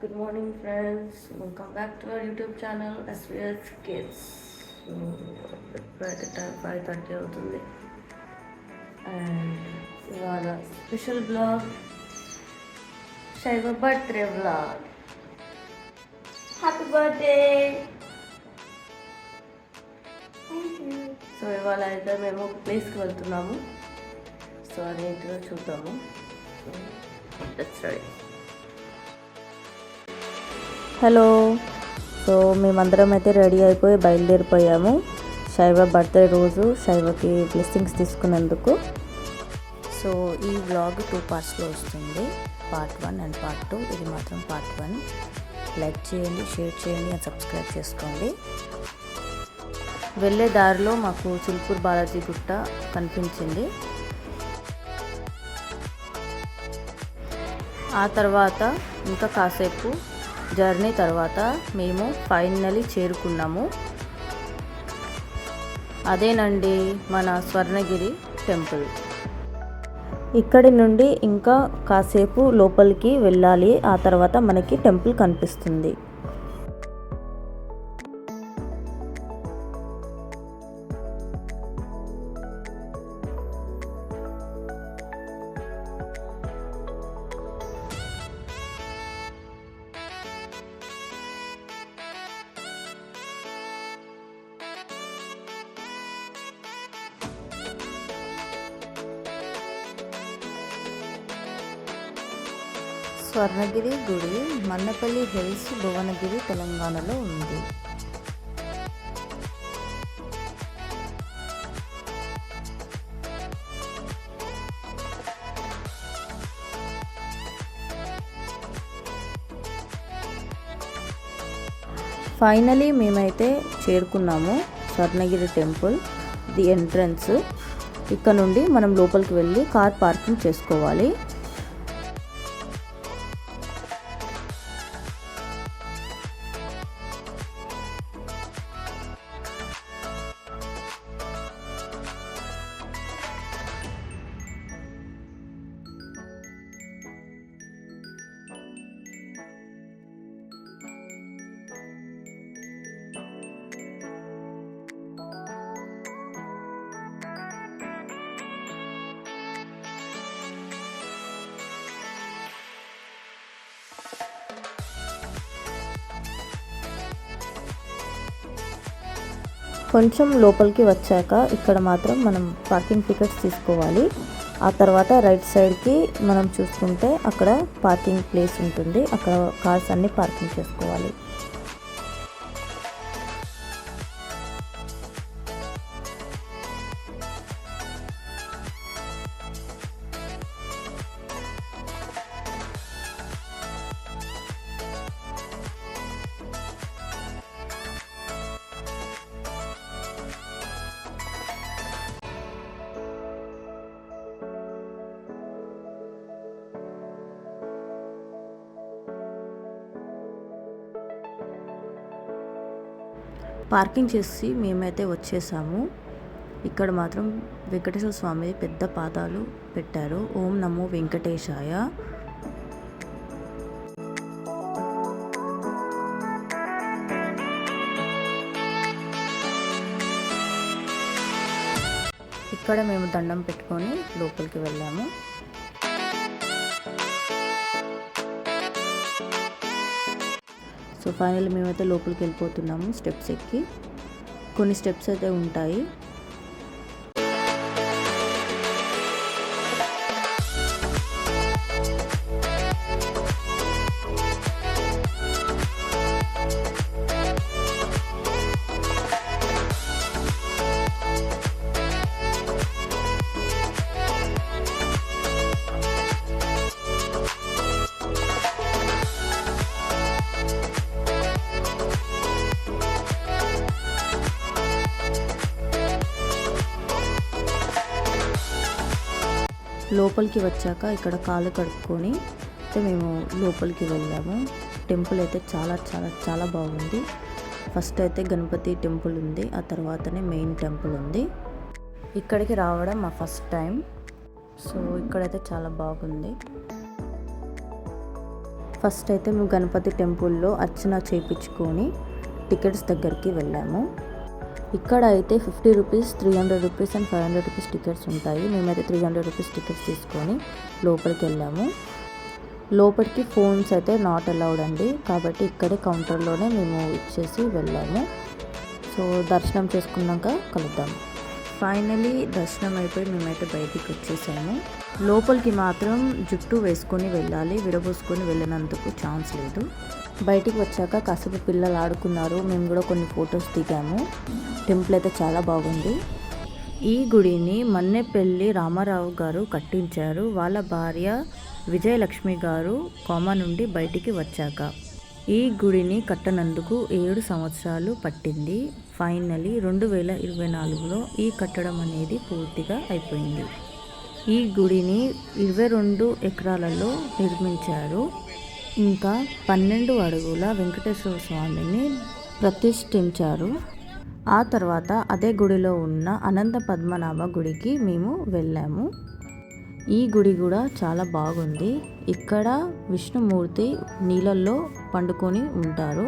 Good morning friends welcome back to our YouTube channel SVS kids ఇప్పుడైతే time five thirty అవుతుంది. And ఇవాళ special blog Shaiva birthday blog happy birthday so ఇవాళ అయితే మేము ఒక ప్లేస్కి వెళ్తున్నాము. సో అదేంటిదో చూద్దాము. So that's right hello. So మేమందరం అయితే రెడీ అయిపోయి బయలుదేరిపోయాము. శైవ బర్త్డే రోజు శైవకి బ్లెస్సింగ్స్ తీసుకున్నందుకు. సో ఈ వ్లాగ్ టూ పార్ట్స్లో వస్తుంది. Part one and part two. ఇది మాత్రం పార్ట్ వన్. లైక్ చేయండి షేర్ చేయండి అండ్ సబ్స్క్రైబ్ చేసుకోండి. వెళ్ళే దారిలో మాకు చిల్పూర్ బాలాజీ గుట్ట కనిపించింది. ఆ తర్వాత ఇంకా కాసేపు జర్నీ తర్వాత మేము ఫైనలీ చేరుకున్నాము. అదేనండి మన స్వర్ణగిరి టెంపుల్. ఇక్కడి నుండి ఇంకా కాసేపు లోపలికి వెళ్ళాలి. ఆ తర్వాత మనకి టెంపుల్ కనిపిస్తుంది. స్వర్ణగిరి గుడి మన్నపల్లి హిల్స్ భువనగిరి తెలంగాణలో ఉంది. ఫైనలీ మేమైతే చేరుకున్నాము స్వర్ణగిరి టెంపుల్ ది ఎంట్రన్స్. ఇక్కడ నుండి మనం లోపలికి వెళ్ళి కార్ పార్కింగ్ చేసుకోవాలి. కొంచెం లోపలికి వచ్చాక ఇక్కడ మాత్రం మనం పార్కింగ్ టికెట్స్ తీసుకోవాలి. ఆ తర్వాత రైట్ సైడ్కి మనం చూసుకుంటే అక్కడ పార్కింగ్ ప్లేస్ ఉంటుంది. అక్కడ కార్స్ అన్ని పార్కింగ్ చేసుకోవాలి. పార్కింగ్ చేసి మేమైతే వచ్చేసాము. ఇక్కడ మాత్రం వెంకటేశ్వర స్వామి పెద్ద పాదాలు పెట్టారు. ఓం నమో వెంకటేశాయ. ఇక్కడ మేము దండం పెట్టుకొని లోపలికి వెళ్ళాము. సో ఫైనల్ మేమైతే లోపలికి వెళ్ళిపోతున్నాము స్టెప్స్ ఎక్కి. కొన్ని స్టెప్స్ అయితే ఉంటాయి. లోపలికి వచ్చాక ఇక్కడ కాళ్ళు కడుక్కొని అయితే మేము లోపలికి వెళ్ళాము. టెంపుల్ అయితే చాలా చాలా చాలా బాగుంది. ఫస్ట్ అయితే గణపతి టెంపుల్ ఉంది. ఆ తర్వాతనే మెయిన్ టెంపుల్ ఉంది. ఇక్కడికి రావడం మా ఫస్ట్ టైం. సో ఇక్కడైతే చాలా బాగుంది. ఫస్ట్ అయితే మేము గణపతి టెంపుల్లో అర్చన చేయించుకొని టికెట్స్ దగ్గరికి వెళ్ళాము. ఇక్కడ అయితే fifty rupees three hundred rupees and five hundred rupees tickets ఉంటాయి. మేమైతే త్రీ హండ్రెడ్ రూపీస్ టికెట్స్ తీసుకొని లోపలికి వెళ్ళాము. లోపలికి ఫోన్స్ అయితే నాట్ అలౌడ్ అండి. కాబట్టి ఇక్కడే కౌంటర్లోనే మేము ఇచ్చేసి వెళ్ళాము. సో దర్శనం చేసుకున్నాక కలుద్దాం. ఫైనలీ దర్శనం అయిపోయి మేమైతే బయటికి వచ్చేసాము లోపలికి మాత్రం జుట్టు వేసుకొని వెళ్ళాలి విడబోసుకొని వెళ్ళినందుకు ఛాన్స్ లేదు. బయటికి వచ్చాక కాసేపు పిల్లలు ఆడుకున్నారు మేము కూడా కొన్ని ఫొటోస్ దిగాము. టెంపుల్ అయితే చాలా బాగుంది. ఈ గుడిని మన్నెపల్లి రామారావు గారు కట్టించారు. వాళ్ళ భార్య విజయలక్ష్మి గారు కోమా నుండి బయటికి వచ్చాక. ఈ గుడిని కట్టనందుకు ఏడు సంవత్సరాలు పట్టింది. ఫైనలీ రెండు వేల ఇరవై నాలుగులో ఈ కట్టడం అనేది పూర్తిగా అయిపోయింది. ఈ గుడిని ఇరవై రెండు ఎకరాలలో నిర్మించారు. ఇంకా పన్నెండు అడుగుల వెంకటేశ్వర స్వామిని ప్రతిష్ఠించారు. ఆ తర్వాత అదే గుడిలో ఉన్న అనంత పద్మనాభ గుడికి మేము వెళ్ళాము. ఈ గుడి కూడా చాలా బాగుంది. ఇక్కడ విష్ణుమూర్తి నీళ్ళల్లో పండుకొని ఉంటారు.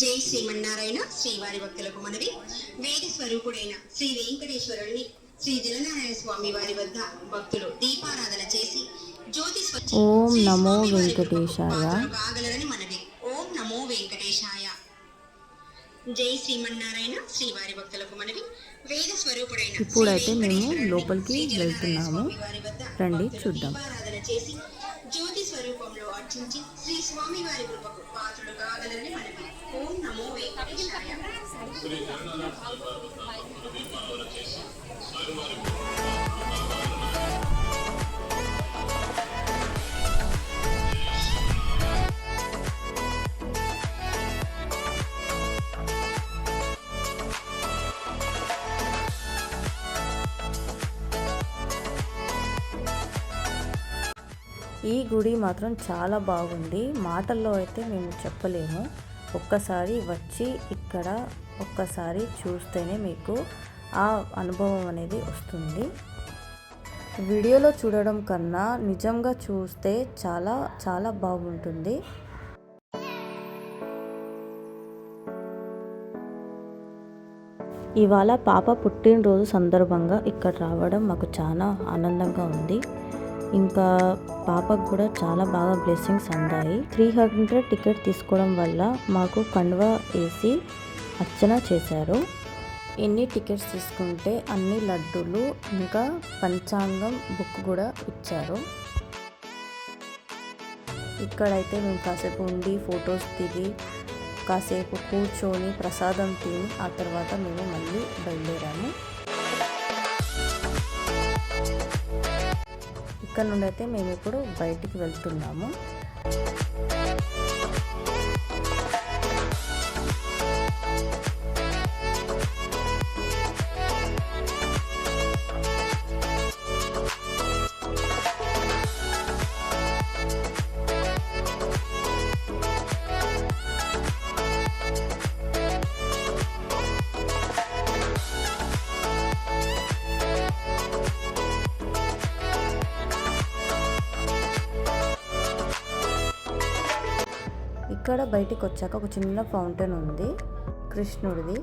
జై శ్రీమన్నారాయణ శ్రీవారి భక్తులకు మనవి. వేద స్వరూపుడైన శ్రీ వెంకటేశ్వరుడిని శ్రీ జలనారాయణ స్వామి వారి వద్ద భక్తులు దీపారాధన చేసి జ్యోతి స్వచ్ఛ ఓం నమో వెంకటేశాయ. మనవి. ఓం నమో వెంకటేశాయ. జై శ్రీమన్నారాయణ శ్రీవారి భక్తులకు మనవి వేద స్వరూపుడైన ఇప్పుడైతే మేము లోపలికి వెళ్తున్నాము. రండి చూద్దాం. చేసి జ్యోతి స్వరూపంలో అర్చించి శ్రీ స్వామి వారి కృపకు పాత్రుడు కాగలరని మనవి ఓం నమో వెంకటేశాయ ఈ గుడి మాత్రం చాలా బాగుంది. మాటల్లో అయితే మేము చెప్పలేము. ఒక్కసారి వచ్చి ఇక్కడ ఒక్కసారి చూస్తేనే మీకు ఆ అనుభవం అనేది వస్తుంది. వీడియోలో చూడడం కన్నా నిజంగా చూస్తే చాలా చాలా బాగుంటుంది. ఇవాళ పాప పుట్టినరోజు సందర్భంగా ఇక్కడ రావడం మాకు చాలా ఆనందంగా ఉంది. ఇంకా పాపకు కూడా చాలా బాగా బ్లెస్సింగ్స్ అందాయి. త్రీ హండ్రెడ్ టికెట్ తీసుకోవడం వల్ల మాకు కండువా వేసి అర్చన చేశారు. ఎన్ని టికెట్స్ తీసుకుంటే అన్ని లడ్డూలు ఇంకా పంచాంగం బుక్ కూడా ఇచ్చారు. ఇక్కడైతే మేము కాసేపు ఉండి ఫొటోస్ దిగి కాసేపు కూర్చొని ప్రసాదం తిని ఆ తర్వాత మేము మళ్ళీ బయలుదేరాము. ఇక్కడ నుండి అయితే మేము ఇప్పుడు బయటికి వెళ్తున్నాము. ఇక్కడ బయటికి వచ్చాక ఒక చిన్న ఫౌంటైన్ ఉంది కృష్ణుడిది.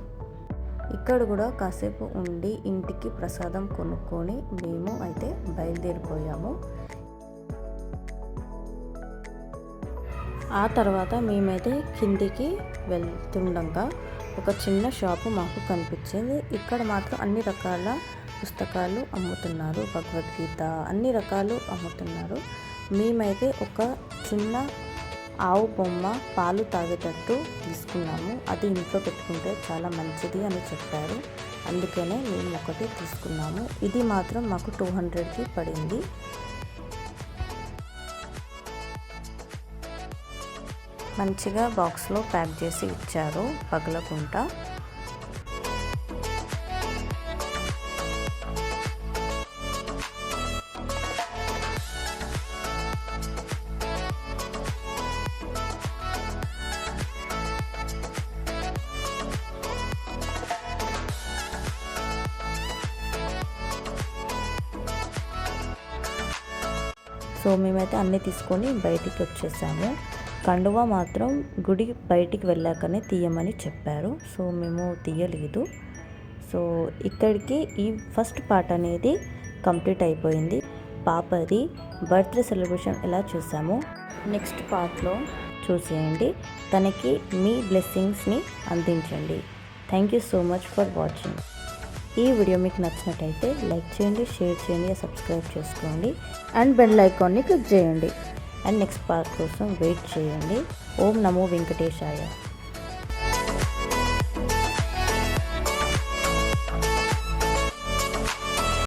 ఇక్కడ కూడా కాసేపు ఉండి ఇంటికి ప్రసాదం కొనుక్కొని మేము అయితే బయలుదేరిపోయాము. ఆ తర్వాత మేమైతే కిందికి వెళ్తుండగా ఒక చిన్న షాపు మాకు కనిపించింది. ఇక్కడ మాత్రం అన్ని రకాల పుస్తకాలు అమ్ముతున్నారు భగవద్గీత అన్ని రకాలు అమ్ముతున్నారు. మేమైతే ఒక చిన్న ఆవు బొమ్మ పాలు తాగేటట్టు తీసుకున్నాము. అది ఇంట్లో పెట్టుకుంటే చాలా మంచిది అని చెప్పారు. అందుకనే మేము ఒకటి తీసుకున్నాము. ఇది మాత్రం మాకు టూ హండ్రెడ్కి పడింది. మంచిగా బాక్స్లో ప్యాక్ చేసి ఇచ్చారు పగలకుండా సో మేమైతే అన్నీ తీసుకొని బయటికి వచ్చేసాము. కండువా మాత్రం గుడి బయటికి వెళ్ళాకనే తీయమని చెప్పారు. సో మేము తీయలేదు. సో ఇక్కడికి ఈ ఫస్ట్ పార్ట్ అనేది కంప్లీట్ అయిపోయింది. పాపది బర్త్డే సెలబ్రేషన్ ఎలా చూసాము? నెక్స్ట్ పార్ట్లో చూసేయండి. తనకి మీ బ్లెస్సింగ్స్ని అందించండి. Thank you so much for watching. ఈ వీడియో మీకు నచ్చినట్టయితే లైక్ చేయండి షేర్ చేయండి సబ్స్క్రైబ్ చేసుకోండి అండ్ బెల్ ఐకాన్ని క్లిక్ చేయండి. అండ్ నెక్స్ట్ పార్ట్ కోసం వెయిట్ చేయండి. ఓం నమో వెంకటేశాయ.